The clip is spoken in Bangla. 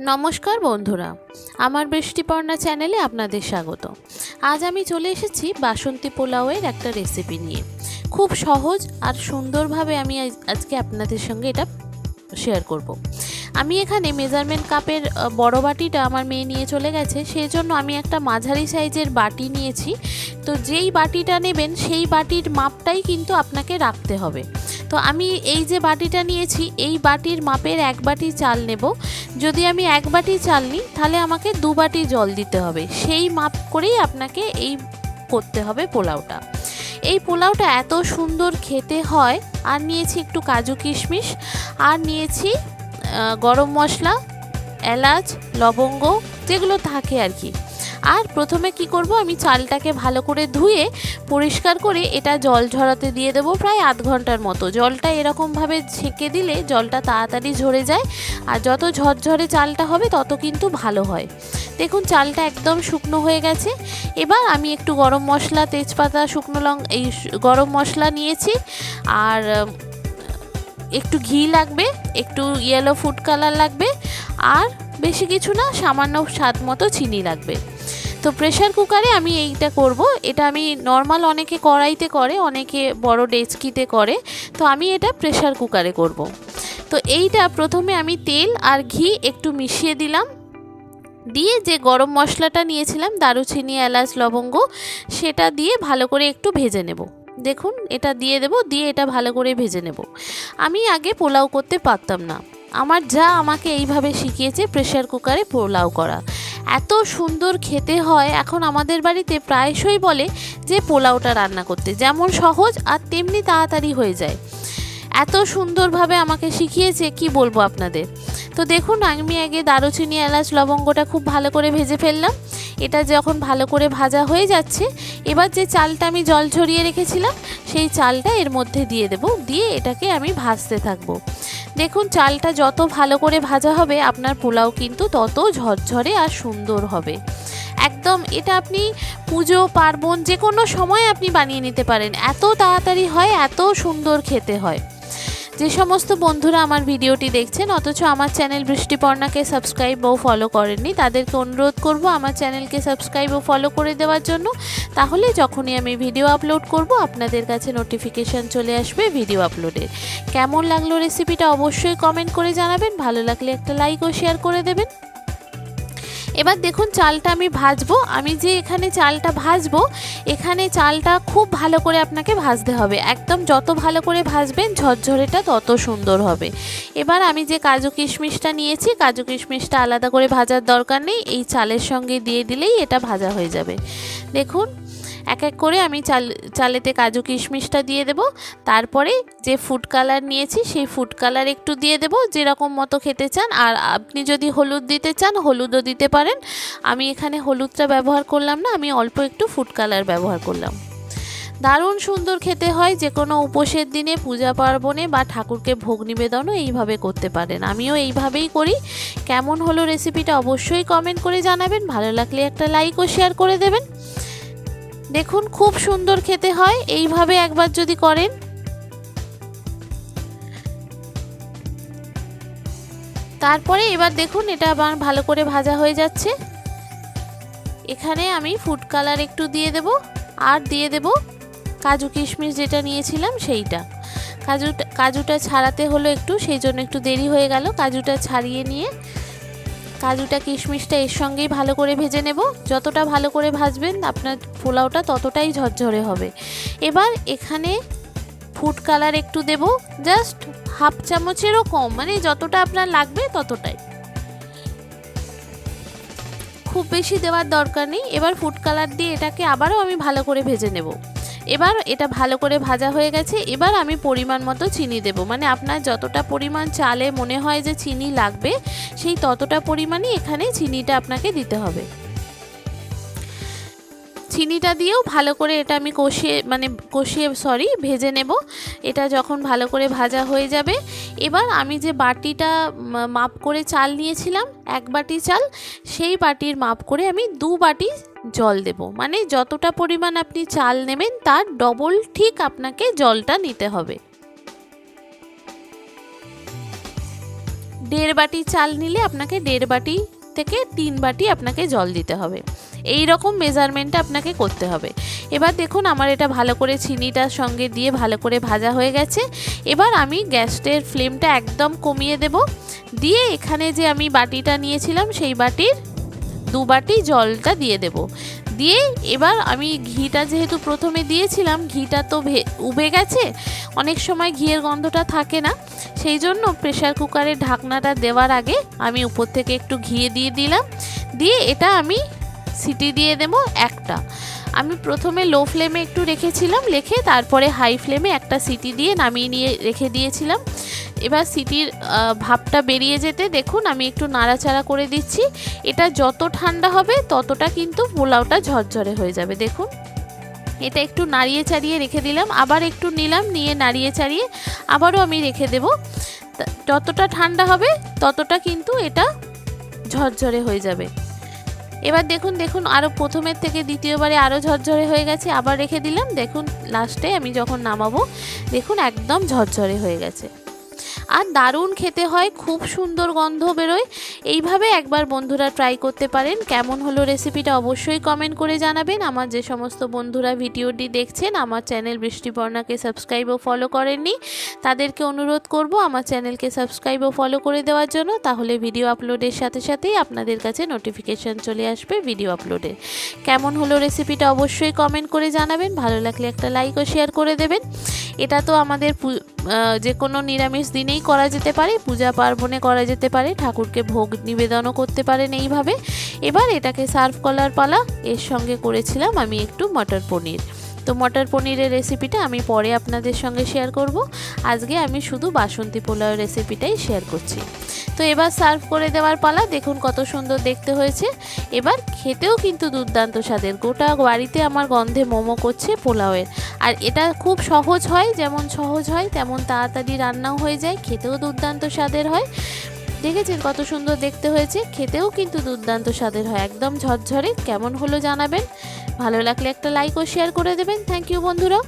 নমস্কার বন্ধুরা, আমার বৃষ্টিপর্ণা চ্যানেলে আপনাদের স্বাগত। আজ আমি চলে এসেছি বাসন্তী পোলাওয়ের একটা রেসিপি নিয়ে। খুব সহজ আর সুন্দরভাবে আমি আজ- আজকে আপনাদের সঙ্গে এটা শেয়ার করব। আমি এখানে মেজারমেন্ট কাপের বড় বাটিটা আমার মেয়ে নিয়ে চলে গেছে সেই জন্য আমি একটা মাঝারি সাইজের বাটি নিয়েছি। তো যেই বাটিটা নেবেন, সেই বাটির মাপটাই কিন্তু আপনাকে রাখতে হবে। তো আমি এই যে বাটিটা নিয়েছি, এই বাটির মাপের এক বাটি চাল নেব। যদি আমি এক বাটি চাল নিই, তাহলে আমাকে দু বাটি জল দিতে হবে। সেই মাপ করেই আপনাকে এই করতে হবে পোলাওটা। এই পোলাওটা এত সুন্দর খেতে হয়। আর নিয়েছি একটু কাজু কিশমিশ, আর নিয়েছি গরম মশলা, এলাচ, লবঙ্গ, যেগুলো থাকে আর কি। আর প্রথমে কি করব? আমি চালটাকে ভালো করে ধুয়ে পরিষ্কার করে এটা জল ঝরাতে দিয়ে দেবো প্রায় আধ ঘণ্টার মতো। জলটা এরকমভাবে ছেঁকে দিলে জলটা তাড়াতাড়ি ঝরে যায় আর যত ঝরঝরে চালটা হবে তত কিন্তু ভালো হয়। দেখুন চালটা একদম শুকনো হয়ে গেছে। এবার আমি একটু গরম মশলা, তেজপাতা, শুকনো লং এই গরম মশলা নিয়েছি আর একটু ঘি লাগবে, একটু ইয়েলো ফুড কালার লাগবে আর বেশি কিছু না, সামান্য স্বাদ মতো চিনি লাগবে। তো প্রেশার কুকারে আমি এইটা করব। এটা আমি নর্মাল অনেকে কড়াইতে করে, অনেকে বড় ডেচকিতে করে। তো আমি এটা প্রেশার কুকারে করব। তো এইটা প্রথমে আমি তেল আর ঘি একটু মিশিয়ে দিলাম। দিয়ে যে গরম মশলাটা নিয়েছিলাম, দারুচিনি, এলাচ, লবঙ্গ, সেটা দিয়ে ভালো করে একটু ভেজে নেব। দেখুন, এটা দিয়ে দেব, দিয়ে এটা ভালো করে ভেজে নেব। আমি আগে পোলাও করতে পারতাম না। আমার যা আমাকে এইভাবে শিখিয়েছে প্রেশার কুকারে পোলাও করা। এত সুন্দর খেতে হয়, এখন আমাদের বাড়িতে প্রায়শই বলে যে পোলাওটা রান্না করতে, যেমন সহজ আর তেমনি তাড়াতাড়ি হয়ে যায়। এত সুন্দরভাবে আমাকে শিখিয়েছে, কি বলব আপনাদের? তো দেখুন, আমি আগে দারুচিনি, এলাচ, লবঙ্গটা খুব ভালো করে ভেজে ফেললাম। এটা যখন ভালো করে ভাজা হয়ে যাচ্ছে, এবার যে চালটা আমি জল ছড়িয়ে রেখেছিলাম, সেই চালটা এর মধ্যে দিয়ে দেব, দিয়ে এটাকে আমি ভাজতে থাকব। দেখুন, চালটা যত ভালো করে ভাজা হবে, আপনার পোলাও কিন্তু তত ঝরঝরে আর সুন্দর হবে। একদম, এটা আপনি পুজো, পার্বণ যে কোনো সময় আপনি বানিয়ে নিতে পারেন। এত তাড়াতাড়ি হয়, এত সুন্দর খেতে হয়। যে সমস্ত বন্ধুরা আমার ভিডিওটি দেখছেন, অথচ আমার চ্যানেল বৃষ্টিপর্ণাকে সাবস্ক্রাইব ও ফলো করেননি, তাদেরকে অনুরোধ করব আমার চ্যানেলকে সাবস্ক্রাইব ও ফলো করে দেওয়ার জন্য। তাহলে যখনই আমি ভিডিও আপলোড করব, আপনাদের কাছে নোটিফিকেশান চলে আসবে ভিডিও আপলোডের কেমন লাগল রেসিপিটা অবশ্যই কমেন্ট করে জানাবেন, ভালো লাগলে একটা লাইক ও শেয়ার করে দেবেন। এবার দেখুন চালটা আমি ভাজবো। আমি যে এখানে চালটা ভাজবো, এখানে চালটা খুব ভালো করে আপনাকে ভাজতে হবে। একদম যত ভালো করে ভাজবেন ঝরঝরেটা তত সুন্দর হবে। এবার আমি যে কাজু কিশমিশটা নিয়েছি, কাজু কিশমিশটা আলাদা করে ভাজার দরকার নেই। এই চালের সঙ্গে দিয়ে দিলেই এটা ভাজা হয়ে যাবে। দেখুন এক এক করে আমি চাল, চালেতে কাজু কিশমিশটা দিয়ে দেব। তারপরে যে ফুড কালার নিয়েছি, সেই ফুড কালার একটু দিয়ে দেব, যেরকম মতো খেতে চান। আর আপনি যদি হলুদ দিতে চান, হলুদও দিতে পারেন। আমি এখানে হলুদটা ব্যবহার করলাম না, আমি অল্প একটু ফুড কালার ব্যবহার করলাম। দারুণ সুন্দর খেতে হয় যে কোনো উপোসের দিনে, পূজা পার্বণে বা ঠাকুরকে ভোগ নিবেদনও এইভাবে করতে পারেন। আমিও এইভাবেই করি। কেমন হলো রেসিপিটা অবশ্যই কমেন্ট করে জানাবেন। ভালো লাগলে একটা লাইক ও শেয়ার করে দেবেন। দেখুন, খুব সুন্দর খেতে হয়। এইভাবে একবার যদি করেন। তারপরে এবার দেখুন, এটা আবার ভালো করে ভাজা হয়ে যাচ্ছে। এখানে আমি ফুড কালার একটু দিয়ে দেব, আর দিয়ে দেব কাজু কিশমিশ যেটা নিয়েছিলাম সেইটা। কাজুটা কাজুটা ছাড়াতে হলো একটু, সেই জন্য একটু দেরি হয়ে গেল। কাজুটা ছাড়িয়ে নিয়ে কাজুটা, কিশমিশটা এর সঙ্গেই ভালো করে ভেজে নেব। যতটা ভালো করে ভাজবেন আপনার পোলাওটা ততটাই ঝরঝরে হবে। এবার এখানে ফুড কালার একটু দেব জাস্ট হাফ চামচেরও কম মানে যতটা আপনার লাগবে ততটাই। খুব বেশি দেওয়ার দরকার নেই। এবার ফুড কালার দিয়ে এটাকে আবারও আমি ভালো করে ভেজে নেব। এবার এটা ভালো করে ভাজা হয়ে গেছে। এবার আমি পরিমাণ মতো চিনি দেব। মানে আপনার যতটা পরিমাণ চালে মনে হয় যে চিনি লাগবে, সেই ততটা পরিমাণই এখানে চিনিটা আপনাকে দিতে হবে। চিনিটা দিয়েও ভালো করে এটা আমি কষিয়ে মানে কষিয়ে সরি ভেজে নেব। এটা যখন ভালো করে ভাজা হয়ে যাবে, এবার আমি যে বাটিটা মাপ করে চাল নিয়েছিলাম, এক বাটি চাল, সেই বাটির মাপ করে আমি দু বাটি জল দেব। মানে যতটা পরিমাণ আপনি চাল নেবেন, তার ডবল ঠিক আপনাকে জলটা নিতে হবে। দেড় বাটি চাল নিলে আপনাকে দেড় বাটি থেকে তিন বাটি আপনাকে জল দিতে হবে। এই রকম মেজারমেন্টটা আপনাকে করতে হবে। এবার দেখুন আমার এটা ভালো করে চিনিটার সঙ্গে দিয়ে ভালো করে ভাজা হয়ে গেছে। এবার আমি গ্যাসের ফ্লেমটা একদম কমিয়ে দেব। দিয়ে এখানে যে আমি বাটিটা নিয়েছিলাম, সেই বাটির দু বাটি জলটা দিয়ে দেব। দিয়ে এবার আমি ঘিটা যেহেতু প্রথমে দিয়েছিলাম, ঘিটা তো উবে গেছে। অনেক সময় ঘিয়ের গন্ধটা থাকে না। সেই জন্য প্রেশার কুকারের ঢাকনাটা দেওয়ার আগে আমি উপর থেকে একটু ঘিয়ে দিয়ে দিলাম। দিয়ে এটা আমি সিটি দিয়ে দেব একটা। আমি প্রথমে লো ফ্লেমে একটু রেখেছিলাম, রেখে তারপরে হাই ফ্লেমে একটা সিটি দিয়ে নামিয়ে নিয়ে রেখে দিয়েছিলাম। এবার সিটির ভাপটা বেরিয়ে যেতে দেখুন, আমি একটু নাড়াচাড়া করে দিচ্ছি। এটা যত ঠান্ডা হবে ততটা কিন্তু পোলাওটা ঝরঝরে হয়ে যাবে, দেখুন। এটা একটু নাড়িয়ে চাড়িয়ে রেখে দিলাম, আবার একটু নিলাম, নিয়ে নাড়িয়ে চাড়িয়ে আবারও আমি রেখে দেব। যতটা ঠান্ডা হবে ততটা কিন্তু এটা ঝরঝরে হয়ে যাবে। এবার দেখুন দেখুন আরও প্রথমের থেকে দ্বিতীয়বারে আরও ঝরঝরে হয়ে গেছে, আবার রেখে দিলাম। দেখুন লাস্টে আমি যখন নামাবো, দেখুন একদম ঝরঝরে হয়ে গেছে। আর দারুণ খেতে হয়, খুব সুন্দর গন্ধ বেরোয়। এইভাবে একবার বন্ধুরা ট্রাই করতে পারেন। কেমন হলো রেসিপিটা অবশ্যই কমেন্ট করে জানাবেন। আমার যে সমস্ত বন্ধুরা ভিডিওটি দেখছেন, আমার চ্যানেল বৃষ্টিপর্ণাকে সাবস্ক্রাইব ও ফলো করেননি, তাদেরকে অনুরোধ করব আমার চ্যানেলকে সাবস্ক্রাইব ও ফলো করে দেওয়ার জন্য। তাহলে ভিডিও আপলোডের সাথে সাথেই আপনাদের কাছে নোটিফিকেশান চলে আসবে ভিডিও আপলোডের কেমন হলো রেসিপিটা অবশ্যই কমেন্ট করে জানাবেন। ভালো লাগলে একটা লাইক ও শেয়ার করে দেবেন। এটা তো আমাদের যে কোনো নিরামিষ দিনেই করা যেতে পারে, পূজা পার্বণে করা যেতে পারে, ঠাকুরকে ভোগ নিবেদনও করতে পারেন এইভাবে। এবার এটাকে সার্ভ করার পালা, এর সঙ্গে করেছিলাম আমি একটু মটর পনির। তো মটর পনিরের রেসিপিটা আমি পরে আপনাদের সঙ্গে শেয়ার করব। আজকে আমি শুধু বাসন্তী পোলাওয়ের রেসিপিটাই শেয়ার করছি। তো এবার সার্ভ করে দেওয়ার পালা, দেখুন কত সুন্দর দেখতে হয়েছে। এবার খেতেও কিন্তু দুর্দান্ত স্বাদের। গোটা বাড়িতে আমার গন্ধে মোমো করছে পোলাওয়ের। আর এটা খুব সহজ হয়, যেমন সহজ হয়, তেমন তাড়াতাড়ি রান্নাও হয়ে যায়, খেতেও দুর্দান্ত স্বাদের হয়। দেখেছেন কত সুন্দর দেখতে হয়েছে, খেতেও কিন্তু দুর্দান্ত স্বাদের হয়, একদম ঝরঝরে, কেমন হলো জানাবেন। ভালো লাগলে একটা লাইক ও শেয়ার করে দেবেন। থ্যাংক ইউ বন্ধুরা।